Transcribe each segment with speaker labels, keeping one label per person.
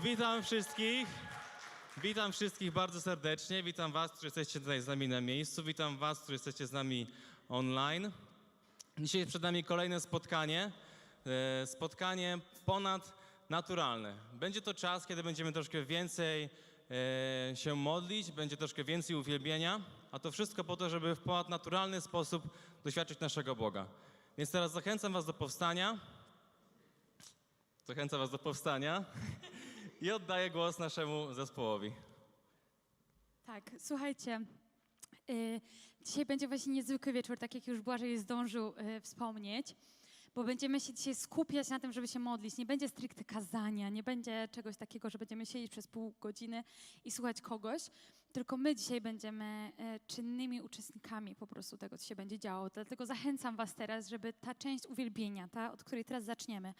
Speaker 1: Witam wszystkich. Witam wszystkich bardzo serdecznie. Witam Was, którzy jesteście tutaj z nami na miejscu. Witam Was, którzy jesteście z nami online. Dzisiaj przed nami kolejne spotkanie. e, Spotkanie ponadnaturalne. Będzie to czas, kiedy będziemy troszkę więcej e, się modlić, będzie troszkę więcej uwielbienia, a to wszystko po to, żeby w ponadnaturalny sposób doświadczyć naszego Boga. Więc teraz zachęcam Was do powstania. Zachęcam Was do powstania i oddaję głos naszemu zespołowi.
Speaker 2: Tak, słuchajcie. y, dzisiaj będzie właśnie niezwykły wieczór, tak jak już Błażej zdążył y, wspomnieć, bo będziemy się dzisiaj skupiać na tym, żeby się modlić. Nie będzie stricte kazania, nie będzie czegoś takiego, że będziemy siedzieć przez pół godziny i słuchać kogoś, tylko my dzisiaj będziemy y, czynnymi uczestnikami po prostu tego, co się będzie działo. Dlatego zachęcam Was teraz, żeby ta część uwielbienia, ta, od której teraz zaczniemy,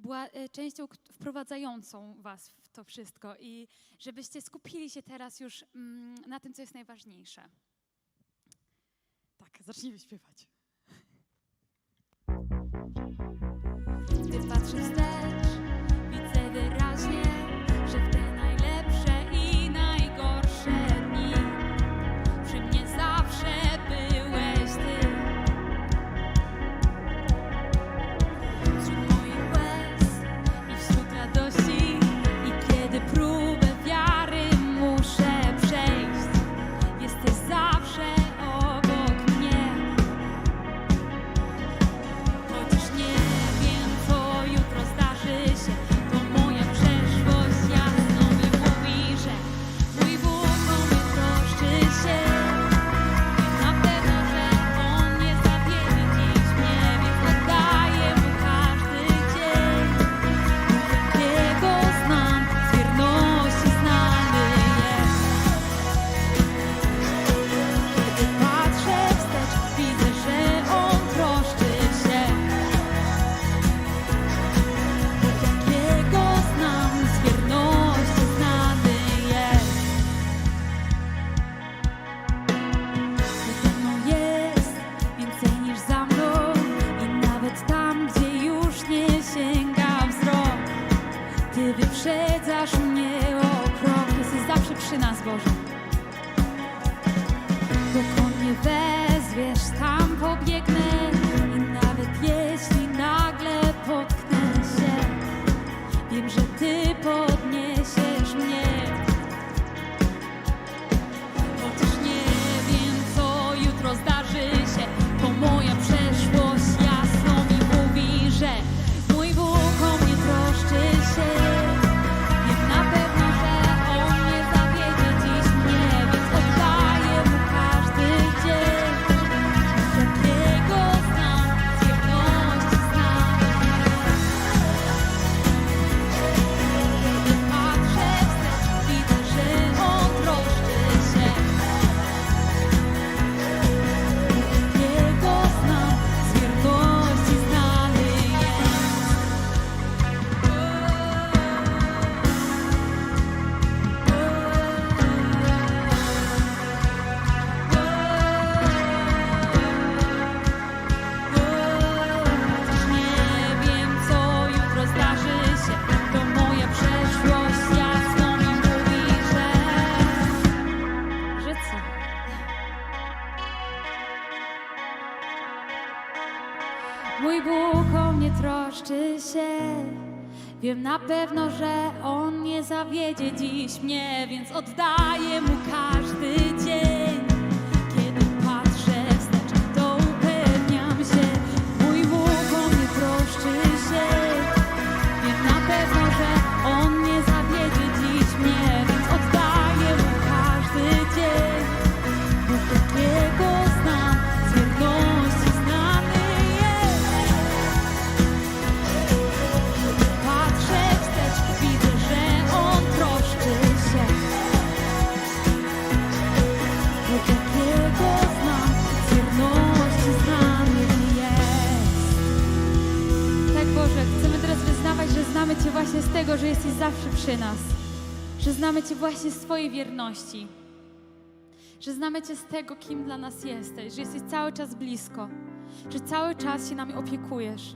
Speaker 2: była y, częścią wprowadzającą Was w to wszystko i żebyście skupili się teraz już mm, na tym, co jest najważniejsze. Tak, zacznijmy śpiewać. Gdy patrzę wstecz, przy nas, Boże. Dokąd mnie wezwiesz, tam pobiegnę pewno, że On nie zawiedzie dziś mnie, więc oddaję Mu każdy właśnie z Twojej wierności. Że znamy Cię z tego, kim dla nas jesteś. Że jesteś cały czas blisko. Że cały czas się nami opiekujesz.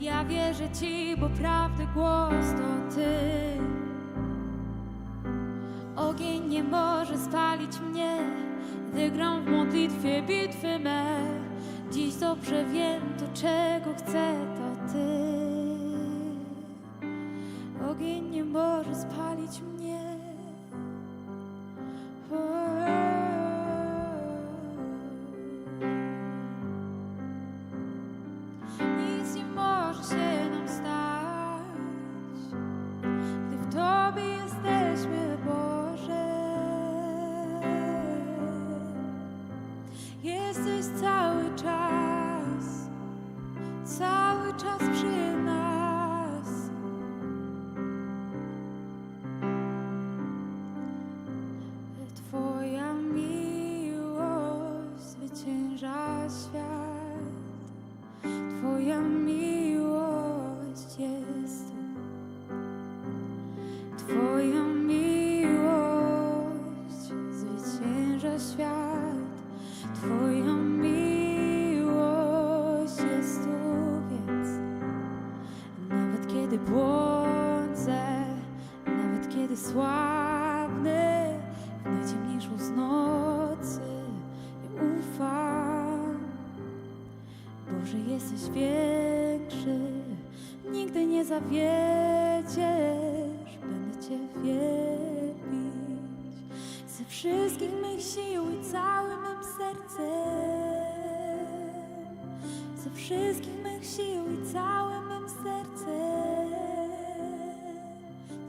Speaker 2: Ja wierzę Ci, bo prawdy głos to Ty. Ogień nie może spalić mnie Wygram w modlitwie bitwy me. Dziś dobrze wiem to czego chcę to Ty. Ogień nie może spalić mnie. Oh. wszystkich mych sił i całym mym sercem. Ze wszystkich mych sił i całym mym sercem.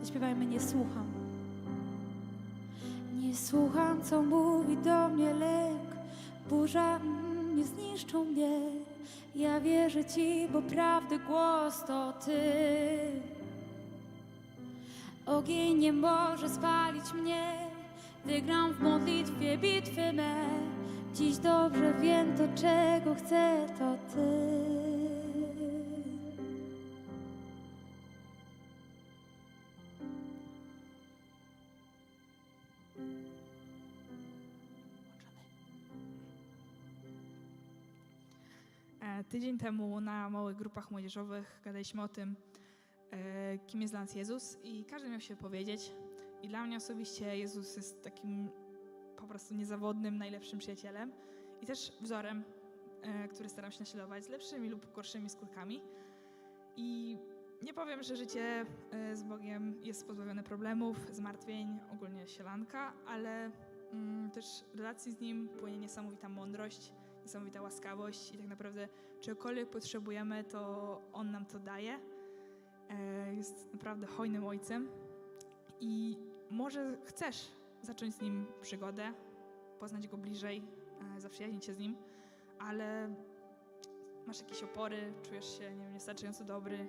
Speaker 2: Zaśpiewajmy, nie słucham. Nie słucham, co mówi do mnie lęk. Burza nie zniszczą mnie. Ja wierzę Ci, bo prawdy głos to Ty. Ogień nie może spalić mnie wygram w modlitwie bitwy me. Dziś dobrze wiem to, czego chcę, to Ty.
Speaker 3: E, Tydzień temu na małych grupach młodzieżowych gadaliśmy o tym, e, kim jest dla nas Jezus i każdy miał się powiedzieć. I dla mnie osobiście Jezus jest takim po prostu niezawodnym, najlepszym przyjacielem i też wzorem, e, który staram się naśladować z lepszymi lub gorszymi skórkami. I nie powiem, że życie e, z Bogiem jest pozbawione problemów, zmartwień, ogólnie sielanka, ale mm, też w relacji z Nim płynie niesamowita mądrość, niesamowita łaskawość i tak naprawdę czegokolwiek potrzebujemy, to On nam to daje. E, Jest naprawdę hojnym ojcem i może chcesz zacząć z Nim przygodę, poznać Go bliżej, e, zaprzyjaźnić się z Nim, ale masz jakieś opory, czujesz się nie wiem, niestarczająco dobry,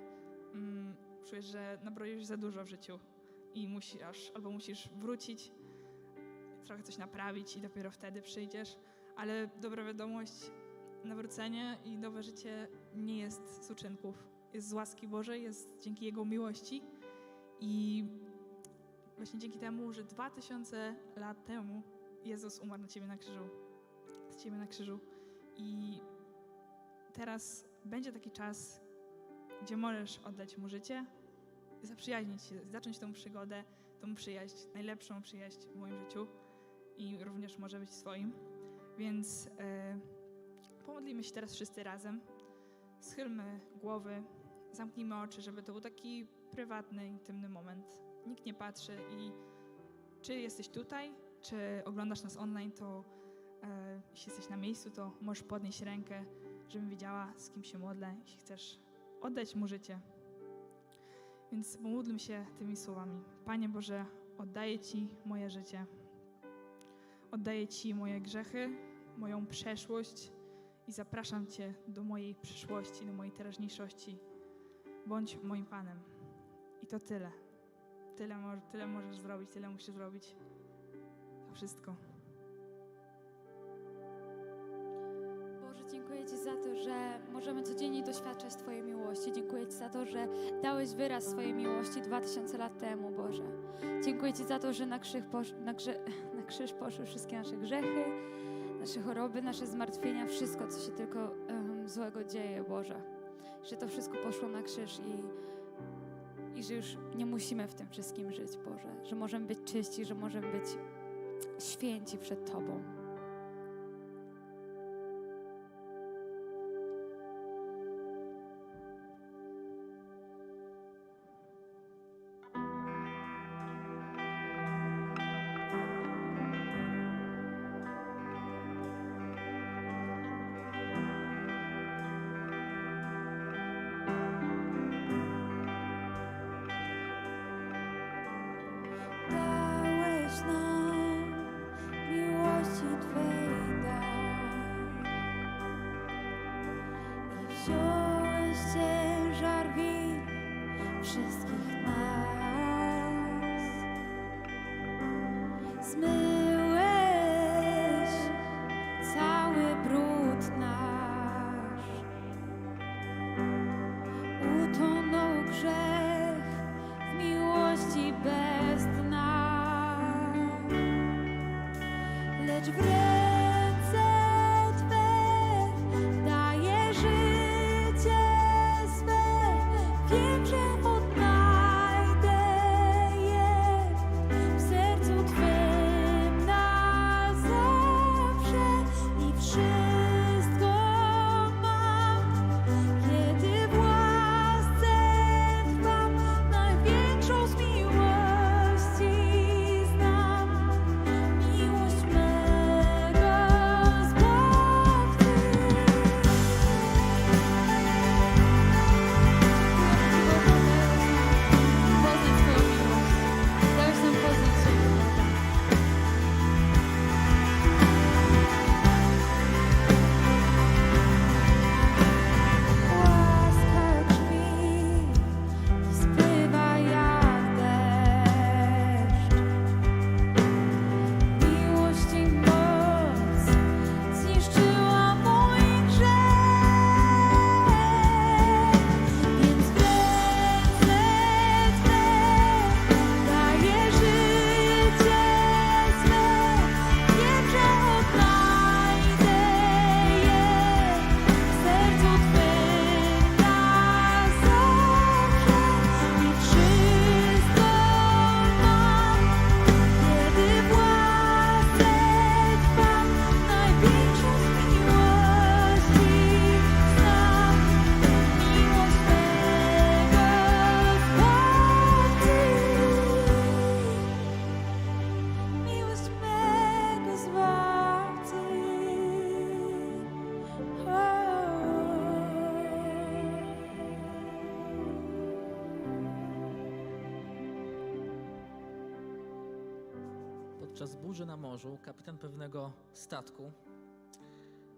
Speaker 3: mm, czujesz, że nabroisz za dużo w życiu i musisz, albo musisz wrócić, trochę coś naprawić i dopiero wtedy przyjdziesz ale dobra wiadomość, nawrócenie i nowe życie nie jest z uczynków. Jest z łaski Bożej, jest dzięki Jego miłości i właśnie dzięki temu, że dwa tysiące lat temu Jezus umarł na Ciebie na krzyżu. Z Ciebie na krzyżu. I teraz będzie taki czas, gdzie możesz oddać Mu życie, zaprzyjaźnić się, zacząć tą przygodę, tą przyjaźń, najlepszą przyjaźń w moim życiu i również może być swoim. Więc e, pomodlimy się teraz wszyscy razem. Schylmy głowy, zamknijmy oczy, żeby to był taki prywatny, intymny moment. Nikt nie patrzy i czy jesteś tutaj, czy oglądasz nas online, to e, jeśli jesteś na miejscu, to możesz podnieść rękę, żebym wiedziała, z kim się modlę, jeśli chcesz oddać mu życie. Więc pomódlmy się tymi słowami. Panie Boże, oddaję Ci moje życie. Oddaję Ci moje grzechy, moją przeszłość i zapraszam Cię do mojej przyszłości, do mojej teraźniejszości. Bądź moim Panem. I to tyle. Tyle, tyle możesz zrobić, tyle musisz zrobić. To wszystko.
Speaker 2: Boże, dziękuję Ci za to, że możemy codziennie doświadczać Twojej miłości. Dziękuję Ci za to, że dałeś wyraz swojej miłości 2000 lat temu, Boże. Dziękuję Ci za to, że na krzyż, posz, na grze, na krzyż poszły wszystkie nasze grzechy, nasze choroby, nasze zmartwienia, wszystko, co się tylko em, złego dzieje, Boże. Że to wszystko poszło na krzyż i, że już nie musimy w tym wszystkim żyć, Boże. Że możemy być czyści, że możemy być święci przed Tobą.
Speaker 4: Morzu kapitan pewnego statku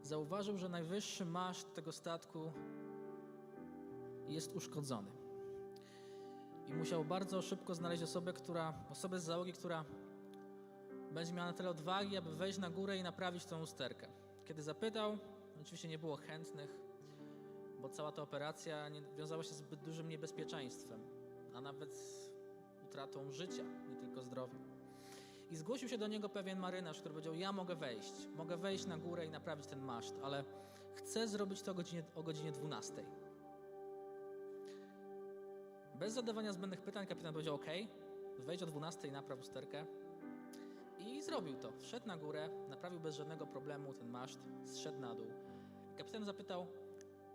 Speaker 4: zauważył, że najwyższy maszt tego statku jest uszkodzony. I musiał bardzo szybko znaleźć osobę, która, osobę z załogi, która będzie miała na tyle odwagi, aby wejść na górę i naprawić tę usterkę. Kiedy zapytał, oczywiście nie było chętnych, bo cała ta operacja nie, wiązała się z zbyt dużym niebezpieczeństwem, a nawet utratą życia, nie tylko zdrowia. I zgłosił się do niego pewien marynarz, który powiedział: Ja mogę wejść, mogę wejść na górę i naprawić ten maszt, ale chcę zrobić to o godzinie, o godzinie 12. Bez zadawania zbędnych pytań kapitan powiedział: OK, wejdź o 12 i napraw usterkę. I zrobił to. Wszedł na górę, naprawił bez żadnego problemu ten maszt, zszedł na dół. Kapitan zapytał: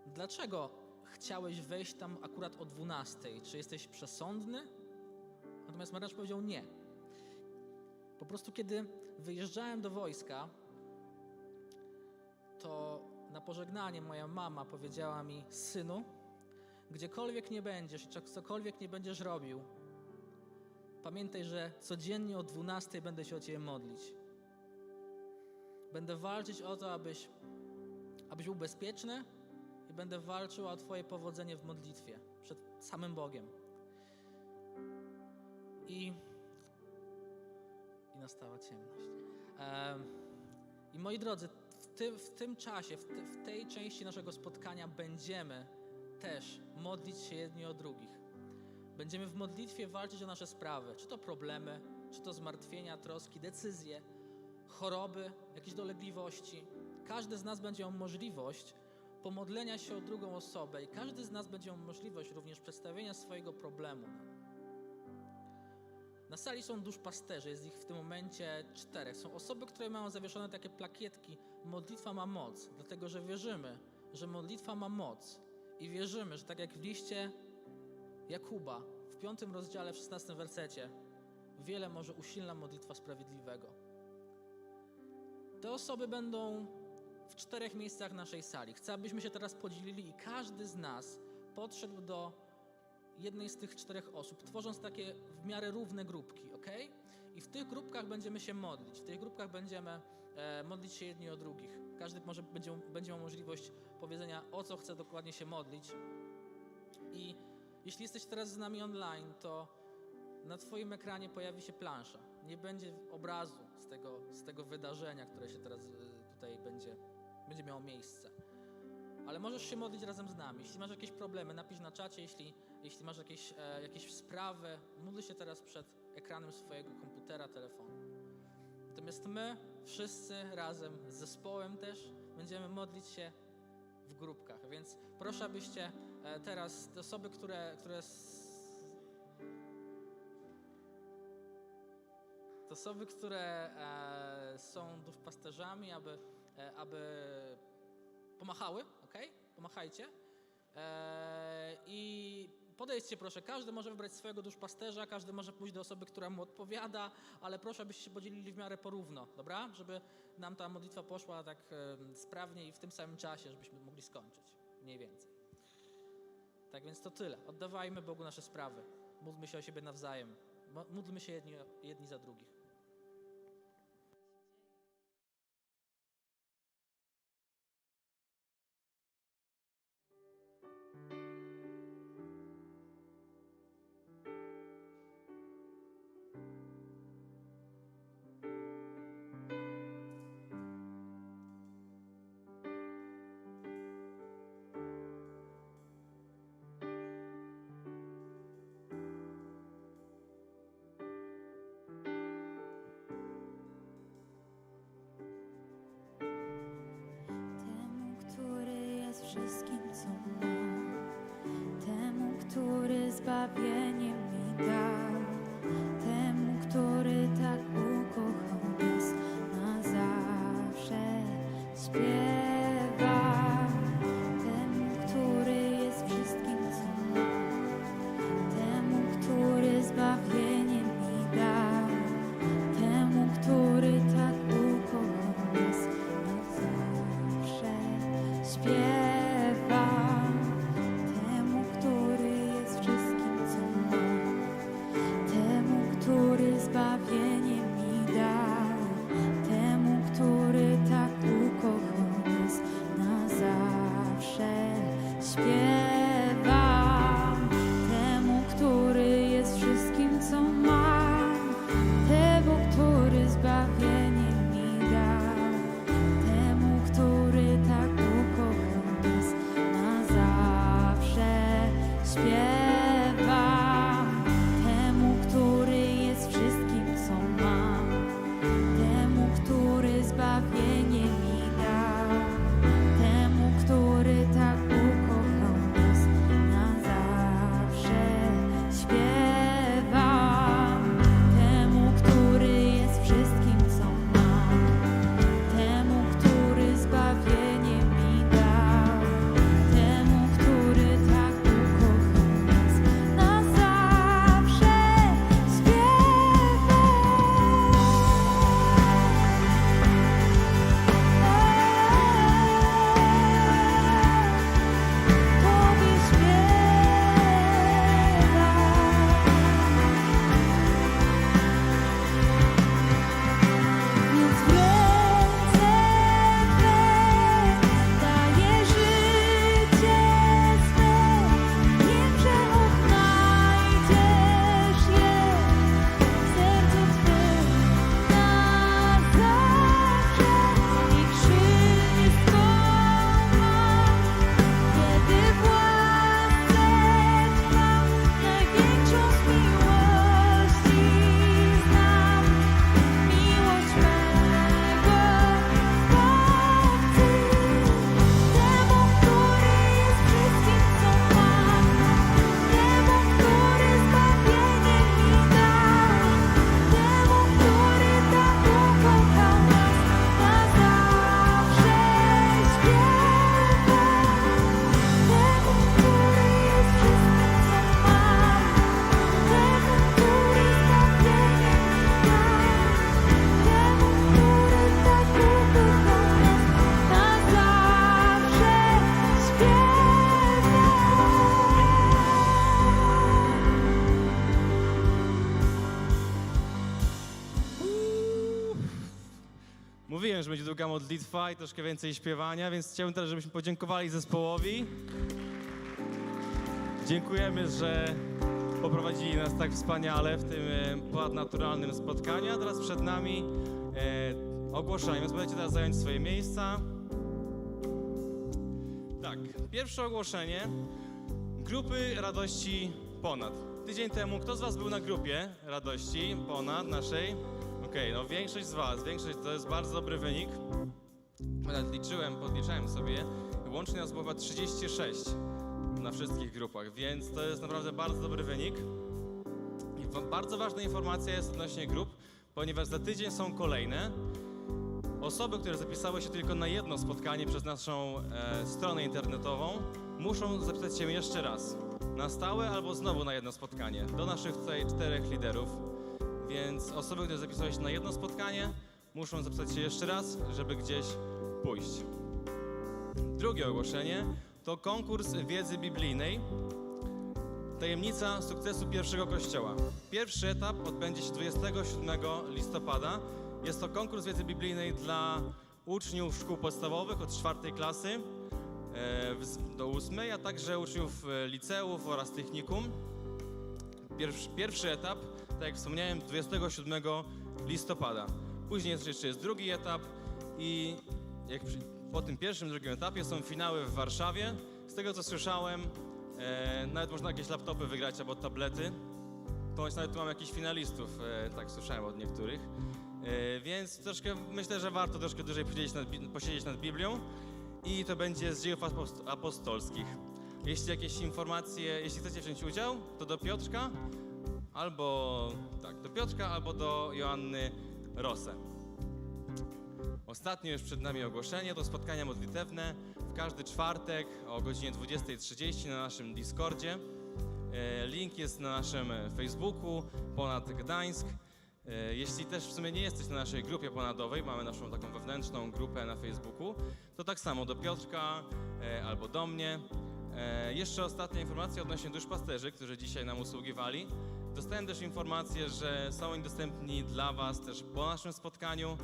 Speaker 4: Dlaczego chciałeś wejść tam akurat o 12? Czy jesteś przesądny? Natomiast marynarz powiedział: Nie. Po prostu, kiedy wyjeżdżałem do wojska, to na pożegnanie moja mama powiedziała mi: Synu, gdziekolwiek nie będziesz i co- cokolwiek nie będziesz robił, pamiętaj, że codziennie o 12 będę się o Ciebie modlić. Będę walczyć o to, abyś, abyś był bezpieczny i będę walczył o Twoje powodzenie w modlitwie przed samym Bogiem. I nastała ciemność. Em, I moi drodzy, w tym, w tym czasie, w, w tej części naszego spotkania będziemy też modlić się jedni o drugich. Będziemy w modlitwie walczyć o nasze sprawy, czy to problemy, czy to zmartwienia, troski, decyzje, choroby, jakieś dolegliwości. Każdy z nas będzie miał możliwość pomodlenia się o drugą osobę i każdy z nas będzie miał możliwość również przedstawienia swojego problemu. Na sali są duszpasterze, jest ich w tym momencie czterech. Są osoby, które mają zawieszone takie plakietki Modlitwa ma moc, dlatego że wierzymy, że modlitwa ma moc i wierzymy, że tak jak w liście Jakuba w piątym rozdziale, w szesnastym wersecie, wiele może usilna modlitwa sprawiedliwego. Te osoby będą w czterech miejscach naszej sali. Chcę, abyśmy się teraz podzielili i każdy z nas podszedł do jednej z tych czterech osób, tworząc takie w miarę równe grupki, ok? I w tych grupkach będziemy się modlić. W tych grupkach będziemy e, modlić się jedni o drugich. Każdy może będzie, będzie miał możliwość powiedzenia, o co chce dokładnie się modlić. I jeśli jesteś teraz z nami online, to na Twoim ekranie pojawi się plansza. Nie będzie obrazu z tego, z tego wydarzenia, które się teraz e, tutaj będzie, będzie miało miejsce. Ale możesz się modlić razem z nami. Jeśli masz jakieś problemy, napisz na czacie. Jeśli, jeśli masz jakieś, e, jakieś sprawy, módl się teraz przed ekranem swojego komputera, telefonu. Natomiast my wszyscy razem z zespołem też będziemy modlić się w grupkach. Więc proszę, abyście e, teraz te osoby, które, które osoby, które e, są duszpasterzami, aby, e, aby pomachały, ok? Pomachajcie. E, I podejdźcie proszę, każdy może wybrać swojego duszpasterza, każdy może pójść do osoby, która mu odpowiada, ale proszę, abyście się podzielili w miarę porówno, dobra? Żeby nam ta modlitwa poszła tak e, sprawnie i w tym samym czasie, żebyśmy mogli skończyć, mniej więcej. Tak więc to tyle. Oddawajmy Bogu nasze sprawy. Módlmy się o siebie nawzajem. Módlmy się jedni, jedni za drugich.
Speaker 2: Wszystkim, co mam, temu, który zbawienie
Speaker 1: modlitwa i troszkę więcej śpiewania, więc chciałbym teraz, żebyśmy podziękowali zespołowi. Dziękujemy, że poprowadzili nas tak wspaniale w tym e, ponadnaturalnym spotkaniu. A teraz przed nami e, ogłoszenie, więc będziecie teraz zająć swoje miejsca. Tak, pierwsze ogłoszenie. Grupy Radości Ponad. Tydzień temu kto z Was był na grupie Radości Ponad naszej? Okej, no większość z Was, większość to jest bardzo dobry wynik. Nawet liczyłem, podliczałem sobie. Łącznie nas było chyba 36 na wszystkich grupach, więc to jest naprawdę bardzo dobry wynik. I bardzo ważna informacja jest odnośnie grup, ponieważ za tydzień są kolejne. Osoby, które zapisały się tylko na jedno spotkanie przez naszą e, stronę internetową, muszą zapisać się jeszcze raz. Na stałe albo znowu na jedno spotkanie. Do naszych tutaj czterech liderów. Więc osoby, które zapisały się na jedno spotkanie, muszą zapisać się jeszcze raz, żeby gdzieś pójść. Drugie ogłoszenie to konkurs wiedzy biblijnej. Tajemnica sukcesu pierwszego kościoła. Pierwszy etap odbędzie się 27 listopada. Jest to konkurs wiedzy biblijnej dla uczniów szkół podstawowych od czwartej klasy e, do ósmej, a także uczniów e, liceów oraz technikum. Pierwszy, pierwszy etap, tak jak wspomniałem, 27 listopada. Później jeszcze jest drugi etap i jak przy, po tym pierwszym, drugim etapie są finały w Warszawie. Z tego co słyszałem, e, nawet można jakieś laptopy wygrać albo tablety. Ponoć nawet tu mam jakichś finalistów, e, tak słyszałem od niektórych. E, więc troszkę myślę, że warto troszkę dłużej posiedzieć nad, posiedzieć nad Biblią i to będzie z dziejów apost- apostolskich. Jeśli jakieś informacje, jeśli chcecie wziąć udział, to do Piotrka albo tak, do Piotrka albo do Joanny Rosę. Ostatnie już przed nami ogłoszenie to spotkania modlitewne w każdy czwartek o godzinie 20.30 na naszym Discordzie. E, Link jest na naszym Facebooku Ponad Gdańsk. E, Jeśli też w sumie nie jesteś na naszej grupie ponadowej, mamy naszą taką wewnętrzną grupę na Facebooku, to tak samo do Piotrka e, albo do mnie. Jeszcze ostatnia informacja odnośnie duszpasterzy, którzy dzisiaj nam usługiwali. Dostałem też informację, że są oni dostępni dla Was też po naszym spotkaniu,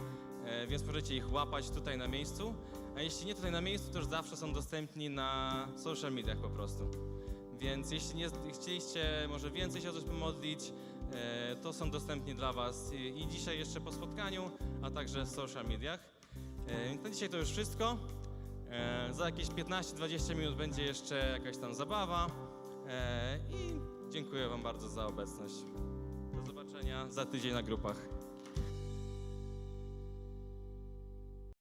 Speaker 1: więc możecie ich łapać tutaj na miejscu. a jeśli nie tutaj na miejscu, to już zawsze są dostępni na social mediach po prostu. Więc jeśli nie chcieliście może więcej się o coś pomodlić, e, to są dostępni dla Was i, dzisiaj jeszcze po spotkaniu, a także w social mediach. E, Na dzisiaj to już wszystko. E, Za jakieś 15-20 minut będzie jeszcze jakaś tam zabawa e, i dziękuję Wam bardzo za obecność. Do zobaczenia za tydzień na grupach.